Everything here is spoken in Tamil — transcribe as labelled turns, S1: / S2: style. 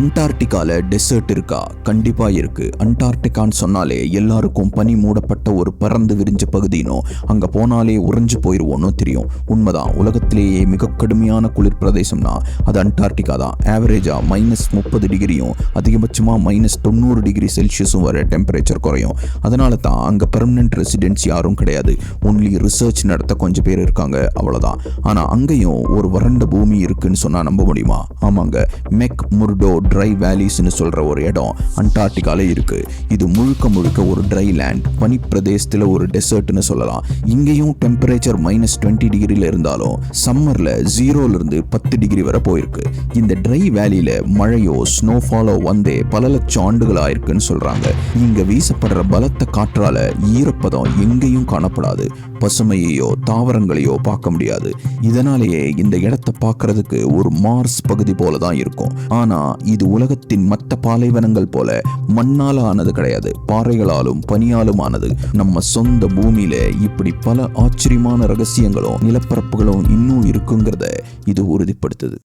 S1: அண்டார்டிகால டெசர்ட் இருக்கா? கண்டிப்பாக இருக்குது அண்டார்டிகான்னு சொன்னாலே எல்லாருக்கும் பனி மூடப்பட்ட ஒரு பறந்து விரிஞ்ச பகுதினோ அங்கே போனாலே உறைஞ்சு போயிடுவோன்னு தெரியும். உண்மைதான். உலகத்திலேயே மிக கடுமையான குளிர் பிரதேசம்னா அது அண்டார்டிகா தான். ஆவரேஜாக மைனஸ் முப்பது டிகிரியும் அதிகபட்சமாக மைனஸ் தொண்ணூறு டிகிரி செல்சியஸும் வர டெம்பரேச்சர் குறையும். அதனால தான் அங்கே பெர்மனன்ட் ரெசிடென்ட்ஸ் யாரும் கிடையாது. ஒன்லி ரிசர்ச் நடத்த கொஞ்சம் பேர் இருக்காங்க. அவ்வளோதான் ஆனால் அங்கேயும் ஒரு வறண்ட பூமி இருக்குன்னு சொன்னால் நம்ப முடியுமா? ஆமாங்க. மெக் முர்டோ ட்ரை வேலிஸ்னு சொல்ற ஒரு இடம் அண்டார்டிகாவில் இருக்கு. இது முழுக்க முழுக்க ஒரு ட்ரை லேண்ட் பனி பிரதேசத்துல ஒரு டெசர்ட்னு சொல்லலாம். இங்கேயும் டெம்பரேச்சர் மைனஸ் டுவெண்ட்டி டிகிரில இருந்தாலும் சம்மர்ல ஜீரோல இருந்து பத்து டிகிரி வரை போயிருக்கு. இந்த ட்ரை வேலியில மழையோ ஸ்னோஃபாலோ வந்தே பல லட்சம் ஆண்டுகள் ஆயிருக்குன்னு சொல்றாங்க. இங்க வீசப்படுற பலத்த காற்றால ஈரப்பதம் எங்கேயும் காணப்படாது. பசுமையையோ தாவரங்களையோ பார்க்க முடியாது. இதனாலேயே இந்த இடத்தை பார்க்கிறதுக்கு ஒரு மார்ஸ் பகுதி போல தான் இருக்கும். ஆனா இது உலகத்தின் மற்ற பாலைவனங்கள் போல மண்ணால ஆனது கிடையாது. பாறைகளாலும் பனியாலும் ஆனது நம்ம சொந்த பூமியில இப்படி பல ஆச்சரியமான ரகசியங்களும் நிலப்பரப்புகளும் இன்னும் இருக்குங்கிறத இது உறுதிப்படுத்துது.